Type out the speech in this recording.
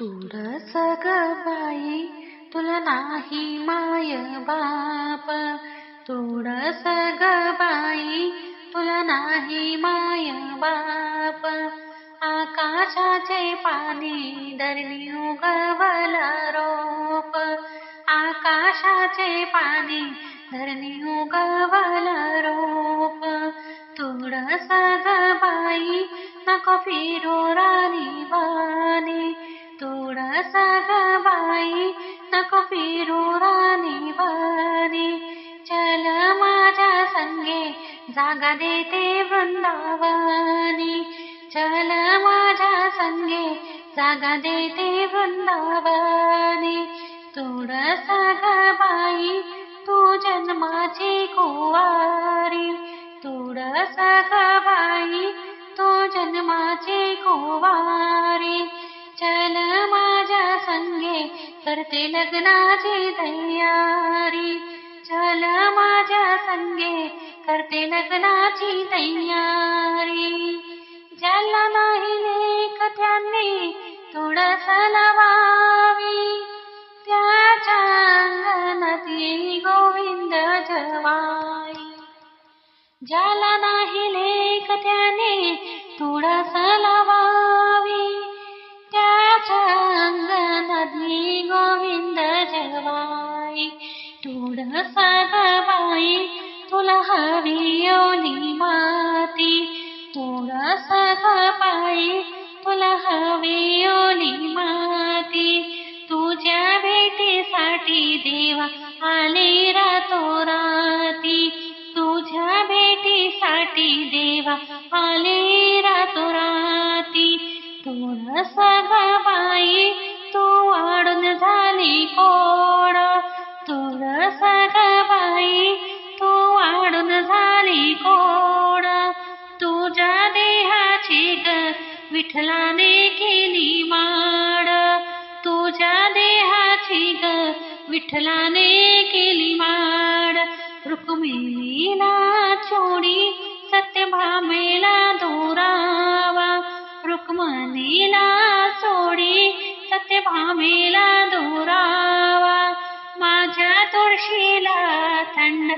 तुडस ग बाई तुला नाही माय बाप. तुडस ग बाई तुला नाही माय बाप. आकाशाचे पाणी धरणी उगवला रोप. आकाशाचे पाणी धरणी उगवला रोप. तुडस ग बाई नको फिरू राणी वाणी. तुडस ग बाई नको फिरू राणी वारी चल माझ्या संगे जागा देते वृंदावानी. चल माझ्या संगे जागा देते वृंदावानी. तुडस ग बाई तू जन्माची कुवारी. तुडस ग बाई तू जन्माची कुवारी. चल माझ्या संगे करते लग्नाची तयारी. चल माझ्या संगे करते लग्नाची तयारी. ज्याला नाही लेख त्यांनी तुळस लावावी. त्याच्या अंगणाती गोविंद जवाई. ज्याला नाही लेख त्याने तुळस लावावी. तुळस बाई तुला हवी ओली माती. तुळस बाई तुला हवी ओली माती. तुझ्या भेटीसाठी देवा आले रातो राती. तुझ्या भेटीसाठी देवा आले रातो राती. तुळस बाई तू वाढून झाली को देहाची ग विठ्ठलाने केली माड तुझ्या देहाची ग विठ्ठलाने केली माड रुक्मिणीला चोडी सत्यभामेला दोरावा. रुक्मणीला सोडी सत्यभामेला दोरावा. माझ्या तुळशीला थंड